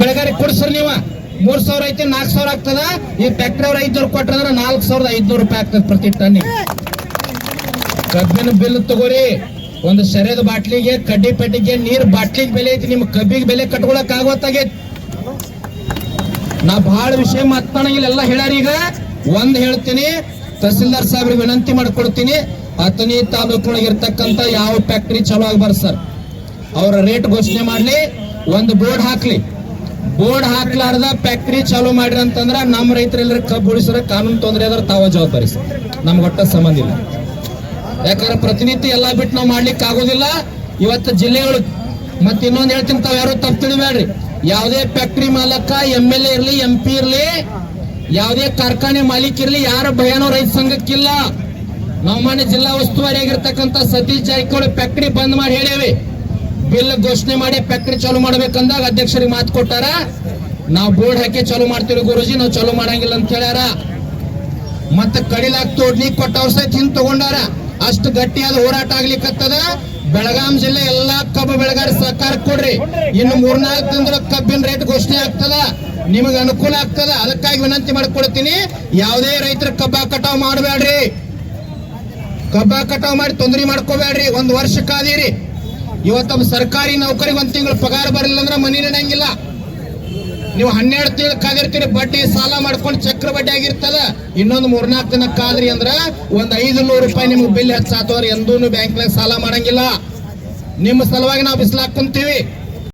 ಬೆಳಗಾರಿ ಕೊಡ್ಸ್ರಿ ನೀವ. ಮೂರ್ ಸಾವಿರ ಐತಿ, ನಾಲ್ಕ್ ಸಾವಿರ ಆಗ್ತದ. ಈ ಫ್ಯಾಕ್ಟ್ರಿ ಅವ್ರ ಐದ್ನೂರು ಕೊಟ್ರಂದ್ರ ನಾಲ್ಕ್ ಸಾವಿರದ ಐದ್ನೂರು ರೂಪಾಯಿ ಆಗ್ತದ ಪ್ರತಿ ಟನ್ ಕಬ್ಬಿನ ಬಿಲ್ ತಗೋರಿ. ಒಂದು ಸೆರೆದ ಬಾಟ್ಲಿಗೆ, ಕಡ್ಡಿ ಪೆಟ್ಟಿಗೆ, ನೀರ್ ಬಾಟ್ಲಿಗೆ ಬೆಲೆ ಐತಿ, ನಿಮ್ ಕಬ್ಬಿಗೆ ಬೆಲೆ ಕಟ್ಕೊಳಕ್ ಆಗೋತ್ತಾಗೈತಿ. ನಾ ಬಹಳ ವಿಷಯ ಮಾತನಾಡಿಲ್ಲ ಎಲ್ಲ ಹೇಳಾರ ಈಗ. ಒಂದ್ ಹೇಳ್ತೀನಿ, ತಹಸೀಲ್ದಾರ್ ಸಾಹೇಬ್ರಿಗೆ ವಿನಂತಿ ಮಾಡ್ಕೊಡ್ತೀನಿ. ಹತ್ತನೇ ತಾಲೂಕಿನೊಳಗೆ ಇರ್ತಕ್ಕಂತ ಯಾವ ಫ್ಯಾಕ್ಟ್ರಿ ಚಲೋ ಆಗ್ಬಾರ್ದು ಸರ್. ಅವ್ರ ರೇಟ್ ಘೋಷಣೆ ಮಾಡ್ಲಿ, ಒಂದು ಬೋರ್ಡ್ ಹಾಕ್ಲಿ. ಬೋರ್ಡ್ ಹಾಕ್ಲಾರ್ದ ಫ್ಯಾಕ್ಟ್ರಿ ಚಾಲೂ ಮಾಡ್ರಿ ಅಂತಂದ್ರ ನಮ್ಮ ರೈತರೆಲ್ಲರೂ ಕಬ್ಬು ಉಳಿಸಿದ್ರೆ ಕಾನೂನು ತೊಂದರೆ ಆದ್ರೆ ತಾವ ಜವಾಬ್ದಾರಿ ನಮ್ಗೆ ಒಟ್ಟ ಸಂಬಂಧ ಇಲ್ಲ. ಯಾಕಂದ್ರೆ ಪ್ರತಿನಿತ್ಯ ಎಲ್ಲಾ ಬಿಟ್ಟು ನಾವು ಮಾಡ್ಲಿಕ್ಕೆ ಆಗೋದಿಲ್ಲ. ಇವತ್ತು ಜಿಲ್ಲೆಗಳು ಮತ್ತೆ ಇನ್ನೊಂದು ಹೇಳ್ತೀನಿ ತಾವ್ ಯಾರು ತಪ್ಪು ತಿಳಿಬೇಡ್ರಿ ಯಾವುದೇ ಫ್ಯಾಕ್ಟ್ರಿ ಮಾಲಕ ಎಂ ಎಲ್ ಎ ಇರ್ಲಿ ಎಂ ಪಿ ಇರ್ಲಿ, ಯಾವುದೇ ಕಾರ್ಖಾನೆ ಮಾಲೀಕ ಇರ್ಲಿ, ಯಾರ ಭಯನೋ ರೈತ ಸಂಘಕ್ಕಿಲ್ಲ. ನಾವು ಮನೆ ಜಿಲ್ಲಾ ಉಸ್ತುವಾರಿ ಆಗಿರ್ತಕ್ಕಂಥ ಸತೀಶ್ ಜಾರಕಿಹೊಳಿ ಫ್ಯಾಕ್ಟ್ರಿ ಬಂದ್ ಮಾಡಿ ಹೇಳೇವಿ ಬಿಲ್ ಘೋಷಣೆ ಮಾಡಿ ಫ್ಯಾಕ್ಟ್ರಿ ಚಾಲೂ ಮಾಡ್ಬೇಕಂದಾಗ ಅಧ್ಯಕ್ಷರಿಗೆ ಮಾತು ಕೊಟ್ಟಾರ, ನಾವು ಬೋರ್ಡ್ ಹಾಕಿ ಚಾಲೂ ಮಾಡ್ತೀವಿ ಗುರುಜಿ, ನಾವು ಚಾಲೂ ಮಾಡಂಗಿಲ್ಲ ಅಂತ ಹೇಳ್ಯಾರ. ಮತ್ತ ಕಡಿಲಾಕ್ ತೋಡ್ಲಿ ಕೊಟ್ಟವ್ರ ಸಹಿತ ಹಿಂದ್ ತಗೊಂಡಾರ. ಅಷ್ಟು ಗಟ್ಟಿಯಾದ ಹೋರಾಟ ಆಗ್ಲಿಕ್ಕತ್ತದ ಬೆಳಗಾಂ ಜಿಲ್ಲೆ ಎಲ್ಲಾ ಕಬ್ಬು ಬೆಳಗಾರ ಸಹಕಾರ ಕೊಡ್ರಿ. ಇನ್ನು ಮೂರ್ನಾಲ್ಕು ದಿನದ ಕಬ್ಬಿನ ರೇಟ್ ಘೋಷಣೆ ಆಗ್ತದ. ನಿಮಗೆ ಅನುಕೂಲ ಆಗ್ತದ. ಅದಕ್ಕಾಗಿ ವಿನಂತಿ ಮಾಡ್ಕೊಡ್ತೀನಿ ಯಾವುದೇ ರೈತರ ಕಬ್ಬ ಕಟಾವ್ ಮಾಡಬೇಡ್ರಿ. ಕಬ್ಬ ಕಟಾವ್ ಮಾಡಿ ತೊಂದರೆ ಮಾಡ್ಕೋಬೇಡ್ರಿ. ಒಂದ್ ವರ್ಷ ಕಾದಿರಿ. ಇವತ್ತೊಬ್ಬ ಸರ್ಕಾರಿ ನೌಕರಿ ಒಂದು ತಿಂಗಳು ಪಗಾರ ಬರಲಿಲ್ಲ ಅಂದ್ರೆ ಮನಿ ನಡೆಯಂಗಿಲ್ಲ ನೀವು ಹನ್ನೆರಡು ತಿಂಗಳು ಕಾದಿರ್ತೀರಿ, ಬಡ್ಡಿ ಸಾಲ ಮಾಡ್ಕೊಂಡು ಚಕ್ರ ಬಡ್ಡಿ ಆಗಿರ್ತದ. ಇನ್ನೊಂದು ಮೂರ್ನಾಲ್ಕು ದಿನ ಕಾದ್ರಿ ಅಂದ್ರ ಒಂದ್ ಐದು ನೂರು ರೂಪಾಯಿ ನಿಮ್ಗೆ ಬಿಲ್ ಹೆಚ್ಚಾತವ್ರ ಎಂದೂ ಬ್ಯಾಂಕ್ನಾಗ ಸಾಲ ಮಾಡಂಗಿಲ್ಲ. ನಿಮ್ಮ ಸಲುವಾಗಿ ನಾವು ಬಿಸಿಲಾಕ್ ಕುಂತೀವಿ.